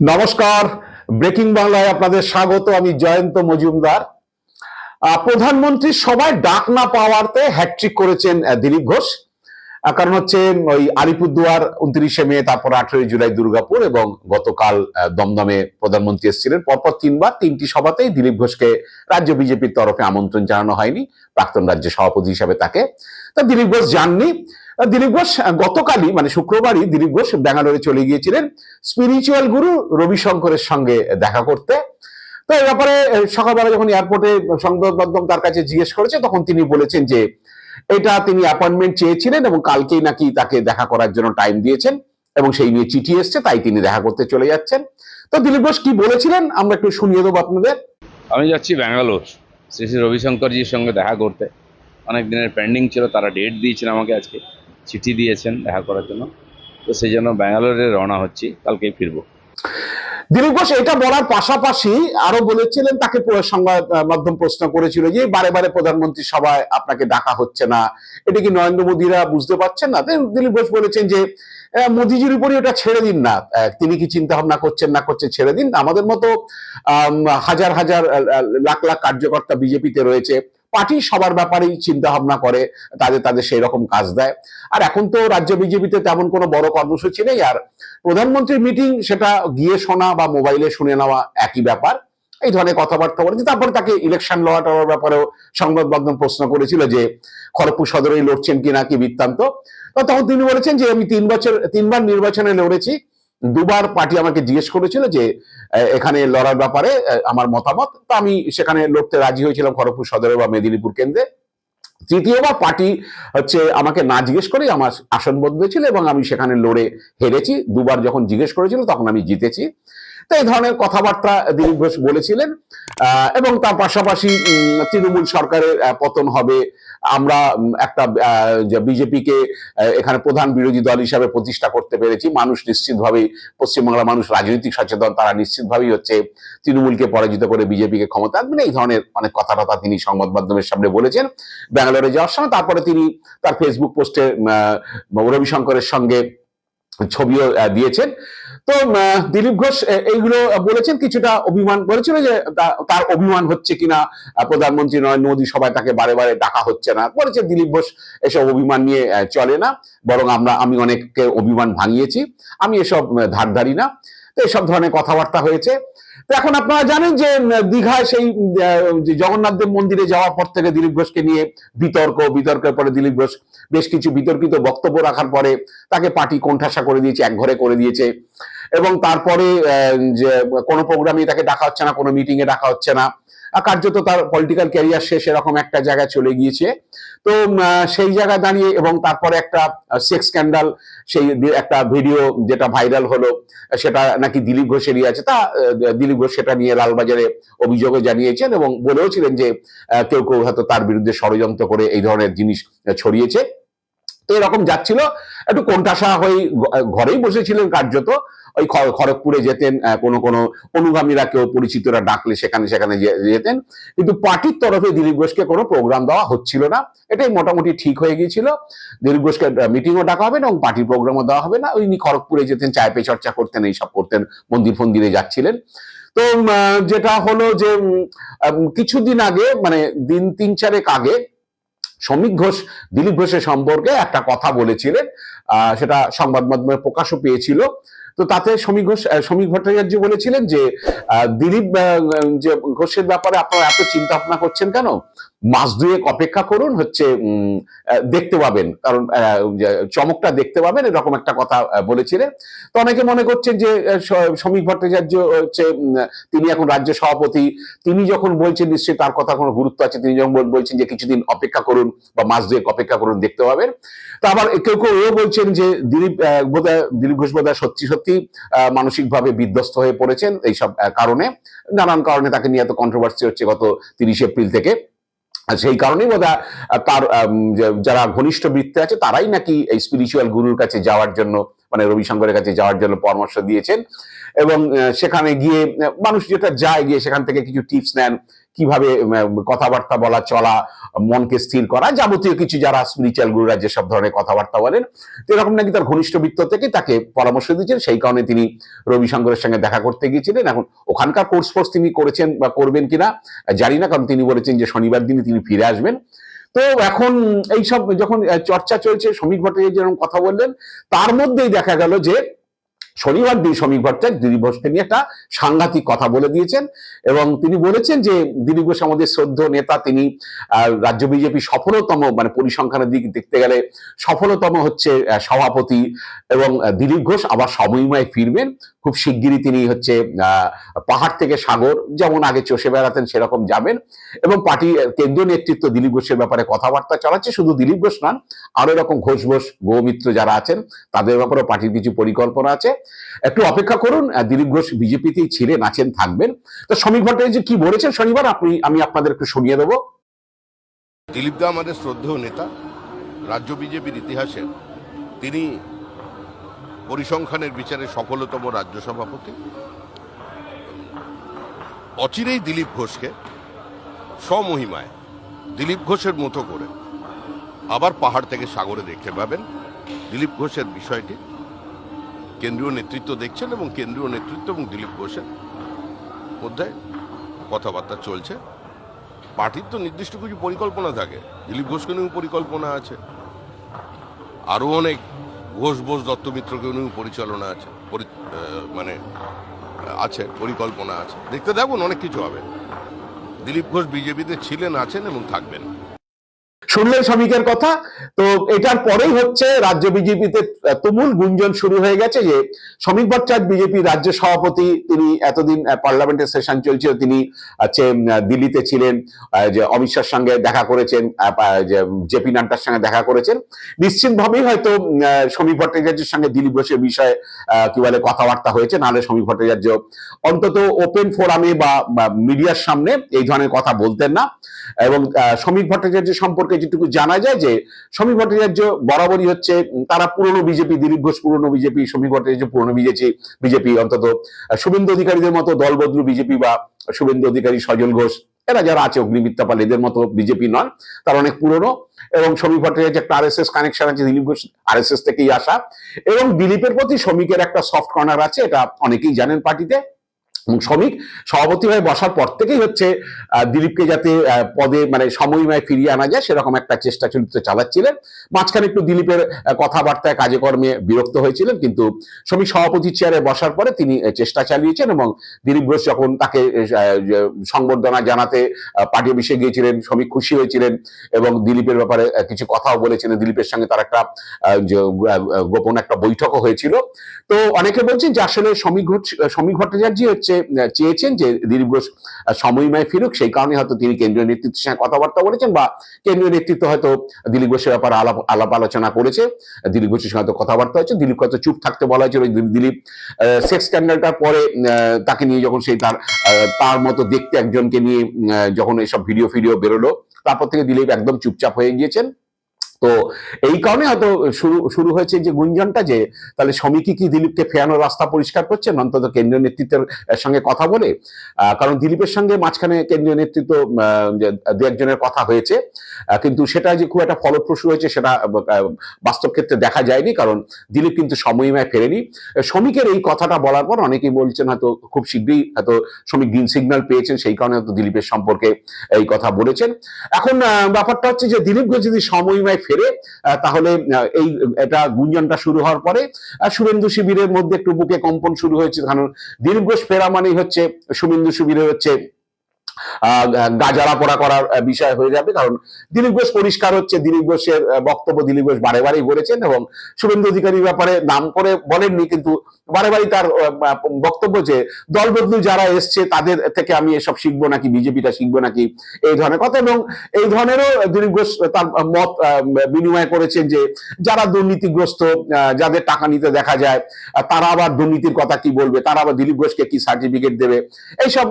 নমস্কার। ব্রেকিং বাংলায় আপনাদের স্বাগত, আমি জয়ন্ত মজুমদার। প্রধানমন্ত্রী সবাই ডাক না পাওয়ারতে হ্যাট্রিক করেছেন দিলীপ ঘোষ। কারণ হচ্ছে ওই আলিপুরদুয়ার উনত্রিশে মে, তারপর আঠেরোই জুলাই দুর্গাপুর এবং গতকাল দমদমে প্রধানমন্ত্রী এসেছিলেন। পরপর তিনবার তিনটি সভাতেই দিলীপ ঘোষকে রাজ্য বিজেপির তরফে আমন্ত্রণ জানানো হয়নি, প্রাক্তন রাজ্য সভাপতি হিসাবে তাকে। তা দিলীপ ঘোষ যাননি দিলীপ ঘোষ গতকালই মানে শুক্রবারই দিলীপ ঘোষ ব্যাঙ্গালোরে চলে গিয়েছিলেন। স্পিরিচুয়াল গুরু রবিশঙ্করের সঙ্গে দেখা করতে। তো এই ব্যাপারে সকালবেলা যখন এয়ারপোর্টে সংবাদ মাধ্যম তার কাছে জিজ্ঞেস করেছে, তখন তিনি বলেছেন যে, এটা তিনি অ্যাপয়েন্টমেন্ট চেয়েছিলেন এবং কালকেই নাকি তাকে দেখা করার জন্য টাইম দিয়েছেন এবং সেই নিয়ে চিঠি এসছে, তাই তিনি দেখা করতে চলে যাচ্ছেন। তো দিলীপ ঘোষ কি বলেছিলেন? আমরা একটু শুনিয়ে দেবো আপনাদের। আমি যাচ্ছি ব্যাঙ্গালোর। শ্রী শ্রী রবিশঙ্করজির সঙ্গে দেখা করতে। অনেক দিনের পেন্ডিং ছিল, তারা ডেট দিয়েছেন আমাকে আজকে। চিঠি দিয়েছেন দেখা করার জন্য। তো সেই জন্য ব্যাঙ্গালোরে রওনা হচ্ছি, কালকেই ফিরবো। দিলীপ ঘোষ, এটা বলার পাশাপাশি আরও বলেছিলেন, তাকে সংবাদ মাধ্যম প্রশ্ন করেছিল যে, বারে বারে প্রধানমন্ত্রী সভায় আপনাকে ডাকা হচ্ছে না। এটা কি নরেন্দ্র মোদীরা বুঝতে পারছেন না? দিলীপ ঘোষ বলেছেন যে মোদিজির উপরই ওটা ছেড়ে দিন না। তিনি কি চিন্তা ভাবনা করছেন, না করছেন, ছেড়ে দিন। আমাদের মতো হাজার হাজার লাখ লাখ কার্যকর্তা বিজেপিতে রয়েছে। পার্টি সবার ব্যাপারেই চিন্তা ভাবনা করে, তাদের তাদের সেই রকম কাজ দেয়। আর এখন তো রাজ্য বিজেপিতে তেমন কোনো বড় কর্মসূচি নেই। আর প্রধানমন্ত্রীর মিটিং সেটা গিয়ে শোনা বা মোবাইলে শুনে নেওয়া একই ব্যাপার। এই ধরনের কথাবার্তা বলেছে। তারপরে তাকে ইলেকশন লড়া টড়ার ব্যাপারেও সংবাদ মাধ্যম প্রশ্ন করেছিল যে, খড়গপুর সদরেই লড়ছেন কিনা কি বৃত্তান্ত। তখন তিনি বলেছেন যে, আমি তিন বছর, তিনবার নির্বাচনে লড়েছি। দুবার পার্টি আমাকে জিজ্ঞেস করেছিল যে এখানে লড়ার ব্যাপারে আমার মতামত। তা আমি সেখানে লড়তে রাজি হয়েছিলাম খড়গপুর সদরে বা মেদিনীপুর কেন্দ্রে। তৃতীয়বার পার্টি হচ্ছে আমাকে না জিজ্ঞেস করে আমার আসন বদলেছিল এবং আমি সেখানে লড়ে হেরেছি। দুবার যখন জিজ্ঞেস করেছিল তখন আমি জিতেছি। তো এই ধরনের কথাবার্তা দিলীপ ঘোষ বলেছিলেন এবং তার পাশাপাশি তৃণমূল সরকারের পতন হবে। আমরা একটা বিজেপিকে এখানে প্রধান বিরোধী দল হিসাবে প্রতিষ্ঠা করতে পেরেছি। মানুষ নিশ্চিতভাবেই, পশ্চিমবাংলার মানুষ রাজনৈতিক সচেতন, তারা নিশ্চিতভাবেই হচ্ছে তৃণমূলকে পরাজিত করে বিজেপিকে ক্ষমতা আনবেন। এই ধরনের অনেক কথাবার্তা তিনি সংবাদ মাধ্যমের সামনে বলেছেন ব্যাঙ্গালোরে যাওয়ার সময়। তারপরে তিনি তার ফেসবুক পোস্টে রবিশঙ্করের সঙ্গে ছবিও দিয়েছেন। তো দিলীপ ঘোষ এইগুলো বলেছেন, কিছুটা অভিমান করেছিল যে তার অভিমান হচ্ছে কিনা প্রধানমন্ত্রী নরেন্দ্র মোদী সবাই তাকে বারে বারে ডাকা হচ্ছে না। বলেছে দিলীপ ঘোষ, এসব অভিমান নিয়ে চলে না, বরং আমরা, আমি অনেককে অভিমান ভাঙিয়েছি, আমি এসব ধার ধারধারি না। তো এসব ধরনের কথাবার্তা হয়েছে। তো এখন আপনারা জানেন যে দীঘায় সেই জগন্নাথ দেব মন্দিরে যাওয়ার পর থেকে দিলীপ ঘোষকে নিয়ে বিতর্ক, বিতর্কের পরে দিলীপ ঘোষ বেশ কিছু বিতর্কিত বক্তব্য রাখার পরে তাকে পার্টি কোণঠাসা করে দিয়েছে, এক ঘরে করে দিয়েছে। এবং তারপরে যে কোনো প্রোগ্রামে তাকে ডাকা হচ্ছে না, কোনো মিটিংয়ে ডাকা হচ্ছে না। কার্যত তার পলিটিক্যাল ক্যারিয়ার শেষ এরকম একটা জায়গায় চলে গিয়েছে। তো সেই জায়গায় দাঁড়িয়ে এবং তারপরে একটা সেক্স স্ক্যান্ডাল সেই একটা ভিডিও যেটা ভাইরাল হলো, সেটা নাকি দিলীপ ঘোষেরই আছে। তা দিলীপ ঘোষ সেটা নিয়ে লালবাজারে অভিযোগও জানিয়েছেন এবং বলেও ছিলেন যে কেউ কেউ হয়তো তার বিরুদ্ধে ষড়যন্ত্র করে এই ধরনের জিনিস ছড়িয়েছে। এরকম যাচ্ছিল। একটু কোণঠাসা হয়ে ঘরেই বসেছিলেন কার্যত। ওই খড়গপুরে যেতেন কোনো কোনো অনুগামীরা কেউ পরিচিতরা ডাকলে সেখানে সেখানে যেতেন। কিন্তু পার্টির তরফে দিলীপ ঘোষকে কোনো প্রোগ্রাম দেওয়া হচ্ছিল না। এটাই মোটামুটি ঠিক হয়ে গিয়েছিল। দিলীপ ঘোষকে মিটিংও ডাকা হবে না এবং পার্টির প্রোগ্রামও দেওয়া হবে না। উনি খড়গপুরে যেতেন, চায় পে চর্চা করতেন, এইসব করতেন, মন্দির ফন্দিরে যাচ্ছিলেন। তো যেটা হলো যে কিছুদিন আগে মানে দিন তিন চারেক আগে শ্রমিক ঘোষ দিলীপ ঘোষের সম্পর্কে একটা কথা বলেছিলেন। সেটা সংবাদ মাধ্যমে প্রকাশও পেয়েছিল। তো তাতে শ্রমিক ঘোষ শ্রমিক ভট্টাচার্য বলেছিলেন যে দিলীপ যে ঘোষের ব্যাপারে আপনারা এত চিন্তা ভাবনা করছেন কেন? মাস দুয়েক অপেক্ষা করুন হচ্ছে দেখতে পাবেন। কারণ চমকটা দেখতে পাবেন এরকম একটা কথা বলেছিলেন। তো অনেকে মনে করছেন যে আহ, স- শ্রমিক ভট্টাচার্য হচ্ছে তিনি এখন রাজ্য সভাপতি। তিনি যখন বলছেন নিশ্চয়ই তার কথা কোনো গুরুত্ব আছে তিনি যখন বলছেন যে কিছুদিন অপেক্ষা করুন বা মাস দুয়েক অপেক্ষা করুন দেখতে পাবেন। তো আবার কেউ কেউ এও বলছেন যে দিলীপ বোধহয় দিলীপ ঘোষ বোধহয় সত্যি সত্যি আহ, মানসিকভাবে বিধ্বস্ত হয়ে পড়েছেন এইসব কারণে। নানান কারণে তাকে নিয়ে এত কন্ট্রোভার্সি হচ্ছে গত তিরিশে এপ্রিল থেকে। সেই কারণেই বোধ তার যারা ঘনিষ্ঠ বৃত্তে আছে তারাই নাকি এই স্পিরিচুয়াল গুরুর কাছে যাওয়ার জন্য মানে রবিশঙ্করের কাছে যাওয়ার জন্য পরামর্শ দিয়েছেন। এবং সেখানে গিয়ে মানুষ যেটা যায় গিয়ে সেখান থেকে কিছু টিপস নেন কীভাবে কথাবার্তা বলা, চলা, মনকে স্থির করা, যাবতীয় কিছু যারা স্পিরিচুয়াল গুরুরা যেসব ধরনের কথাবার্তা বলেন এরকম নাকি তার ঘনিষ্ঠ বৃত্ত থেকে তাকে পরামর্শ দিয়েছেন। সেই কারণে তিনি রবিশঙ্করের সঙ্গে দেখা করতে গিয়েছিলেন। এখন ওখানকার কোর্স ফোর্স তিনি করেছেন বা করবেন কিনা জানি না। কারণ তিনি বলেছেন যে শনিবার দিনে তিনি ফিরে আসবেন। তো এখন এইসব যখন চর্চা চলছে শ্রমিক ভট্টাচার্য যেরকম কথা বললেন, তার মধ্যেই দেখা গেল যে শনিবার দিন শ্রমিক ভট্টাচার্য দিলীপ ঘোষকে নিয়ে একটা সাংঘাতিক কথা বলে দিয়েছেন এবং তিনি বলেছেন যে দিলীপ ঘোষ আমাদের শ্রদ্ধ নেতা, তিনি রাজ্য বিজেপি সফলতম মানে পরিসংখ্যানের দিক দেখতে গেলে সফলতম হচ্ছে সভাপতি এবং দিলীপ ঘোষ আবার সময়ময় ফিরবেন। খুব শিগগিরই তিনি হচ্ছে পাহাড় থেকে সাগর যেমন আগে চষে বেড়াতেন সেরকম যাবেন এবং পার্টি কেন্দ্রীয় নেতৃত্ব দিলীপ ঘোষের ব্যাপারে কথাবার্তা চালাচ্ছে। শুধু দিলীপ ঘোষ নন, আরও এরকম ঘোষ ঘোষ, গৌমিত্র যারা আছেন, তাদের ব্যাপারেও পার্টির কিছু পরিকল্পনা আছে। একটু অপেক্ষা করুন দিলীপ ঘোষ বিজেপিতেই ছিলেন, আছেন, থাকবেন। তো শ্রমিক ভট্টাচার্য কি বলেছেন? শনিবার আপনি, আমি আপনাদের একটু শুনিয়ে দেবো। দিলীপ দা আমাদের শ্রদ্ধেয় নেতা, রাজ্য বিজেপির ইতিহাসে তিনি পরিসংখ্যানের বিচারে সফলতম রাজ্য সভাপতি। অচিরেই দিলীপ ঘোষকে স্বমহিমায় দিলীপ ঘোষের মতো করে আবার পাহাড় থেকে সাগরে দেখতে পাবেন। দিলীপ ঘোষের বিষয়টি কেন্দ্রীয় নেতৃত্ব দেখছেন এবং কেন্দ্রীয় নেতৃত্ব এবং দিলীপ ঘোষের মধ্যে কথাবার্তা চলছে। পার্টির তো নির্দিষ্ট কিছু পরিকল্পনা থাকে। দিলীপ ঘোষকে নিয়েও পরিকল্পনা আছে। আরও অনেক ঘোষ বোস দত্তমিত্রকে নিয়েও পরিচালনা আছে মানে আছে, পরিকল্পনা আছে। দেখতে দেখুন, অনেক কিছু হবে। দিলীপ ঘোষ বিজেপিতে ছিলেন, আছেন এবং থাকবেন। শুনলেন শ্রমিকের কথা। তো এটার পরেই হচ্ছে রাজ্য বিজেপিতে তুমুল গুঞ্জন শুরু হয়ে গেছে যে শ্রমিক ভট্টাচার্য বিজেপি রাজ্য সভাপতি, তিনি এতদিন পার্লামেন্টের সেশন চলছিল, তিনি হচ্ছে দিল্লিতে ছিলেন যে অমিত সঙ্গে দেখা করেছেন জেপি নাড্ডার সঙ্গে দেখা করেছেন। নিশ্চিতভাবেই হয়তো শ্রমিক ভট্টাচার্যের সঙ্গে দিলীপ ঘোষের বিষয়ে কি বলে কথাবার্তা হয়েছে, নাহলে শ্রমিক ভট্টাচার্য অন্তত ওপেন ফোরামে বা মিডিয়ার সামনে এই ধরনের কথা বলতেন না। এবং শ্রমিক ভট্টাচার্য সম্পর্কে যেটুকু জানা যায় যে শ্রমিক ভট্টাচার্য বরাবরই হচ্ছে তারা পুরনো বিজেপি, দিলীপ ঘোষ পুরনো বিজেপি শ্রমিক ভট্টাচার্য পুরনো বিজেপি বিজেপি অন্তত শুভেন্দু অধিকারীদের মতো দলবদলু বিজেপি বা শুভেন্দু অধিকারী সজল ঘোষ, এরা যারা আছে অগ্নিমিত্রা পাল, এদের মতো বিজেপি নন তারা অনেক পুরনো, এবং শ্রমিক ভট্টাচার্য একটা আরএসএস কানেকশন আছে, দিলীপ ঘোষ আরএসএস থেকেই আসা, এবং দিলীপের প্রতি শ্রমিকের একটা সফট কর্নার আছে, এটা অনেকেই জানেন পার্টিতে শ্রমিক সভাপতি হয়ে বসার পর থেকেই হচ্ছে দিলীপকে যাতে পদে মানে সময়ময় ফিরিয়ে আনা যায়, সেরকম একটা চেষ্টা চরিত্র চালাচ্ছিলেন। মাঝখানে একটু দিলীপের কথাবার্তায় কাজে কর্মে বিরক্ত হয়েছিলেন, কিন্তু শ্রমিক সভাপতি চেয়ারে বসার পরে তিনি চেষ্টা চালিয়েছেন এবং দিলীপ ঘোষ যখন তাকে সংবর্ধনা জানাতে পার্টি অফিসে গিয়েছিলেন, শ্রমিক খুশি হয়েছিলেন এবং দিলীপের ব্যাপারে কিছু কথাও বলেছিলেন। দিলীপের সঙ্গে তার একটা গোপন একটা বৈঠকও হয়েছিল। তো অনেকে বলছেন যে আসলে শ্রমিক ঘোষ শ্রমিক ভট্টাচার্য হচ্ছে চেয়েছেন যে দিলীপ ঘোষ সময়ময় ফিরুক, সেই কারণে হয়তো তিনি কেন্দ্রীয় নেতৃত্বের সঙ্গে কথাবার্তা বলেছেন বা কেন্দ্রীয় নেতৃত্ব হয়তো দিলীপ ঘোষের ব্যাপারে আলাপ আলাপ আলোচনা করেছে। দিলীপ ঘোষের সঙ্গে হয়তো কথাবার্তা হয়েছে। দিলীপ হয়তো চুপ থাকতে বলা হয়েছিল। দিলীপ- সেক্স স্ক্যান্ডালটার পরে তাকে নিয়ে যখন সেই তার তার মতো দেখতে একজনকে নিয়ে যখন এইসব ভিডিও ফিডিও বেরোলো, তারপর থেকে দিলীপ একদম চুপচাপ হয়ে গিয়েছেন। তো এই কারণে হয়তো শুরু শুরু হয়েছে যে গুঞ্জনটা যে তাহলে শ্রমিকই কি দিলীপকে ফেরানোর রাস্তা পরিষ্কার করছেন? অন্তত কেন্দ্রীয় নেতৃত্বের সঙ্গে কথা বলে। কারণ দিলীপের সঙ্গে মাঝখানে কেন্দ্রীয় নেতৃত্ব দু একজনের কথা হয়েছে। কিন্তু সেটা যে খুব একটা ফলপ্রসূ হয়েছে সেটা বাস্তব ক্ষেত্রে দেখা যায়নি কারণ দিলীপ কিন্তু সময়ময় ফেরেনি। শ্রমিকের এই কথাটা বলার পর অনেকেই বলছেন হয়তো খুব শীঘ্রই হয়তো শ্রমিক গ্রিন সিগন্যাল পেয়েছেন, সেই কারণে হয়তো দিলীপের সম্পর্কে এই কথা বলেছেন। এখন ব্যাপারটা হচ্ছে যে দিলীপ ঘোষ যদি সময়ময় ফেরে তাহলে এই, এটা গুঞ্জনটা শুরু হওয়ার পরে শুভেন্দু শিবিরের মধ্যে একটু বুকে কম্পন শুরু হয়েছে। কারণ দীর্ঘ ফেরা মানেই হচ্ছে শুভেন্দু শিবিরে হচ্ছে গাজারা পড়া করার বিষয় হয়ে যাবে। কারণ দিলীপ ঘোষ পরিষ্কার হচ্ছে, দিলীপ ঘোষের বক্তব্য দিলীপ ঘোষ বারে বারেই বলেছেন এবং শুভেন্দু অধিকারীর ব্যাপারে নাম করে বলেননি, কিন্তু বারে বারেই তার বক্তব্য যে দল বদলু যারা এসছে, তাদের থেকে আমি এসব শিখব নাকি, বিজেপিটা শিখব নাকি, এই ধরনের কথা। এবং এই ধরনেরও দিলীপ ঘোষ তার মত বিনিময় করেছেন যে যারা দুর্নীতিগ্রস্ত যাদের টাকা নিতে দেখা যায় তারা আবার দুর্নীতির কথা কি বলবে, তারা আবার দিলীপ ঘোষকে কি সার্টিফিকেট দেবে? এইসব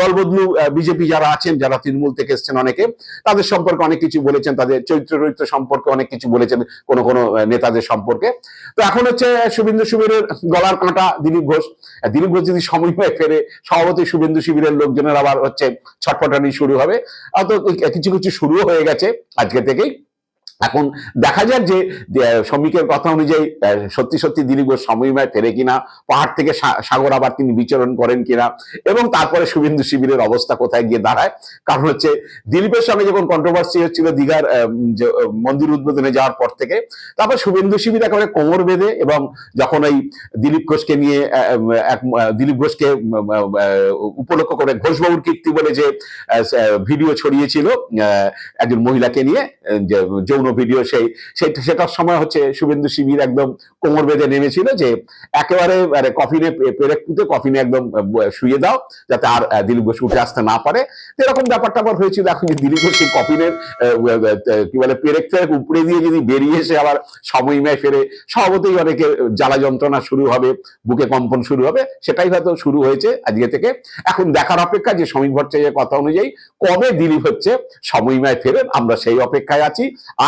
দলবদলু বিজেপি বিজেপি যারা আছেন, যারা তৃণমূল থেকে এসছেন অনেকে, তাদের সম্পর্কে অনেক কিছু বলেছেন, তাদের চরিত্র চরিত্র সম্পর্কে অনেক কিছু বলেছেন কোন কোন নেতাদের সম্পর্কে। তো এখন হচ্ছে শুভেন্দু শিবিরের গলার কাঁটা দিলীপ ঘোষ। দিলীপ ঘোষ যদি সমন্বয়ে ফেরে সভাপতি শুভেন্দু শিবিরের লোকজনের আবার হচ্ছে ছটপটানি শুরু হবে। তো কিছু কিছু শুরুও হয়ে গেছে আজকে থেকেই। এখন দেখা যাক যে শ্রমিকের কথা অনুযায়ী সত্যি সত্যি দিলীপ ঘোষ সময়ময় ফেরে কিনা পাহাড় থেকে সাগর আবার তিনি বিচরণ করেন কিনা এবং তারপরে শুভেন্দু শিবিরের অবস্থা কোথায় গিয়ে দাঁড়ায়? কারণ হচ্ছে দিলীপের সঙ্গে যখন কন্ট্রোভার্সি হচ্ছিল দীঘার মন্দির উদ্বোধনে যাওয়ার পর থেকে তারপর শুভেন্দু শিবির একেবারে কোমর বেঁধে এবং যখন ওই দিলীপ ঘোষকে নিয়ে এক দিলীপ ঘোষকে উপলক্ষ করে ঘোষবাবুর কীর্তি বলে যে ভিডিও ছড়িয়েছিল একজন মহিলাকে নিয়ে আহ, যে ভিডিও সেই সেটার সময় হচ্ছে শুভেন্দু শিবির একদম কোমর বেঁধে নেমেছিল যে একেবারে মানে কফিনে পে- পেরেক পুঁতে কফিনে একদম শুয়ে দাও যাতে আর দিলীপ ঘোষ উঠে আসতে না পারে। এরকম ব্যাপারটা আবার হয়েছিল। এখন যে দিলীপ ঘোষ সেই কফিনের কি বলে, পেরেক ফেরেক উপরে দিয়ে যদি বেরিয়ে এসে আবার সময়ময় ফেরে, স্বভাবতই অনেকে জ্বালা যন্ত্রণা শুরু হবে, বুকে কম্পন শুরু হবে, সেটাই হয়তো শুরু হয়েছে আজকে থেকে। এখন দেখার অপেক্ষা যে শ্রমিক ভট্টাচার্যের কথা অনুযায়ী কবে দিলীপ হচ্ছে সময়ময় ফেরেন আমরা সেই অপেক্ষায় আছি।